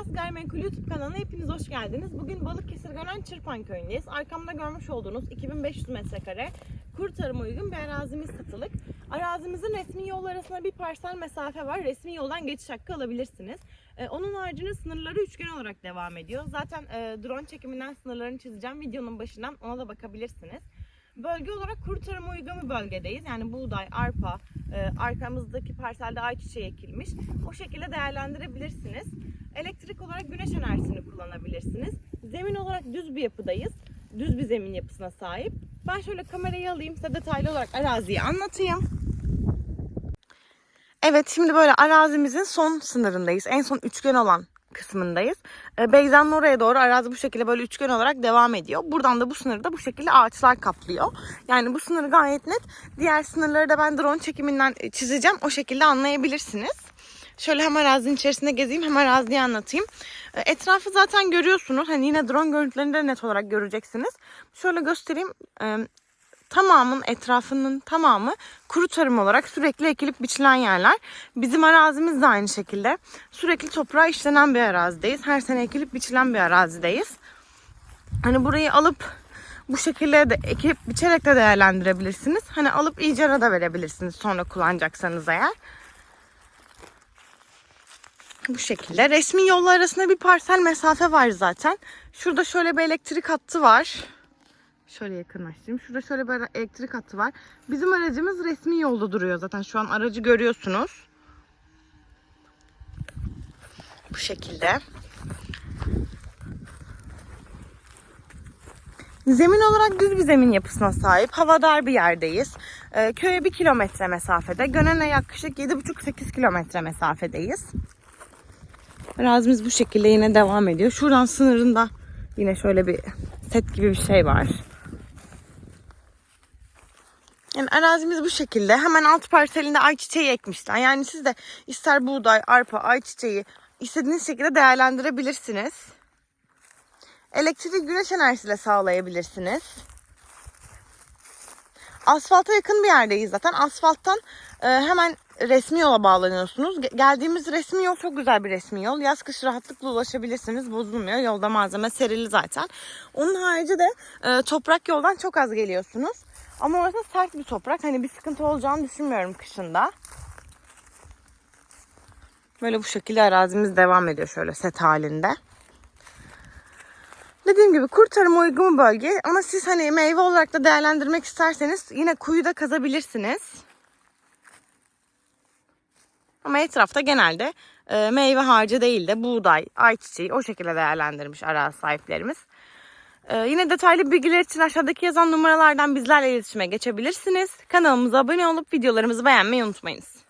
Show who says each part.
Speaker 1: Miras Gayrimenkul YouTube kanalına hepiniz hoş geldiniz. Bugün Balıkesir Gönen Çırpan köyündeyiz. Arkamda görmüş olduğunuz 2500 metrekare kuru tarıma uygun bir arazimiz satılık. Arazimizin resmi yol arasında bir parsel mesafe var. Resmi yoldan geçiş hakkı alabilirsiniz. Ee, onun haricinde sınırları üçgen olarak devam ediyor. Zaten e, drone çekiminden sınırlarını çizeceğim. Videonun başından ona da bakabilirsiniz. Bölge olarak kuru tarıma uygun bir bölgedeyiz. Yani buğday, arpa, e, arkamızdaki parselde ayçiçeği ekilmiş. O şekilde değerlendirebilirsiniz. Elektrik olarak güneş enerjisini kullanabilirsiniz. Zemin olarak düz bir yapıdayız. Düz bir zemin yapısına sahip. Ben şöyle kamerayı alayım size detaylı olarak araziyi anlatayım. Evet şimdi böyle arazimizin son sınırındayız. En son üçgen olan kısmındayız. E, Beyza'nın oraya doğru arazi bu şekilde böyle üçgen olarak devam ediyor. Buradan da bu sınırı da bu şekilde ağaçlar kaplıyor. Yani bu sınır gayet net. Diğer sınırları da ben drone çekiminden e, çizeceğim. O şekilde anlayabilirsiniz. Şöyle hem arazinin içerisinde gezeyim hem araziyi anlatayım. E, Etrafı zaten görüyorsunuz. Hani yine drone görüntülerinde de net olarak göreceksiniz. Şöyle göstereyim. E, tamamın etrafının tamamı kuru tarım olarak sürekli ekilip biçilen yerler. Bizim arazimiz de aynı şekilde. Sürekli toprağa işlenen bir arazideyiz. Her sene ekilip biçilen bir arazideyiz. Hani burayı alıp bu şekilde de ekip biçerek de değerlendirebilirsiniz. Hani alıp icara da verebilirsiniz sonra kullanacaksanız eğer. Bu şekilde. Resmi yollar arasında bir parsel mesafe var zaten. Şurada şöyle bir elektrik hattı var. Şöyle yakınlaştırayım. Şurada şöyle bir elektrik hattı var. Bizim aracımız resmi yolda duruyor zaten. Şu an aracı görüyorsunuz. Bu şekilde. Zemin olarak düz bir zemin yapısına sahip. Havadar bir yerdeyiz. Ee, köye bir kilometre mesafede. Gönen'e yaklaşık 7,5-8 kilometre mesafedeyiz. Arazimiz bu şekilde yine devam ediyor. Şuradan sınırında yine şöyle bir set gibi bir şey var. Yani arazimiz bu şekilde. Hemen alt parselinde ayçiçeği ekmişler. Yani siz de ister buğday, arpa, ayçiçeği istediğiniz şekilde değerlendirebilirsiniz. Elektriği güneş enerjisiyle sağlayabilirsiniz. Asfalta yakın bir yerdeyiz zaten. Asfalttan e, hemen resmi yola bağlanıyorsunuz. Ge- Geldiğimiz resmi yol çok güzel bir resmi yol. Yaz kış rahatlıkla ulaşabilirsiniz. Bozulmuyor. Yolda malzeme serili zaten. Onun harici de e, toprak yoldan çok az geliyorsunuz. Ama orası sert bir toprak. Hani bir sıkıntı olacağını düşünmüyorum kışında. Böyle bu şekilde arazimiz devam ediyor şöyle set halinde. Dediğim gibi kur tarıma uygun bölge ama siz hani meyve olarak da değerlendirmek isterseniz yine kuyuda kazabilirsiniz. Ama etrafta genelde e, meyve harcı değil de buğday, ayçiçeği o şekilde değerlendirmiş arazi sahiplerimiz. E, yine detaylı bilgiler için aşağıdaki yazan numaralardan bizlerle iletişime geçebilirsiniz. Kanalımıza abone olup videolarımızı beğenmeyi unutmayınız.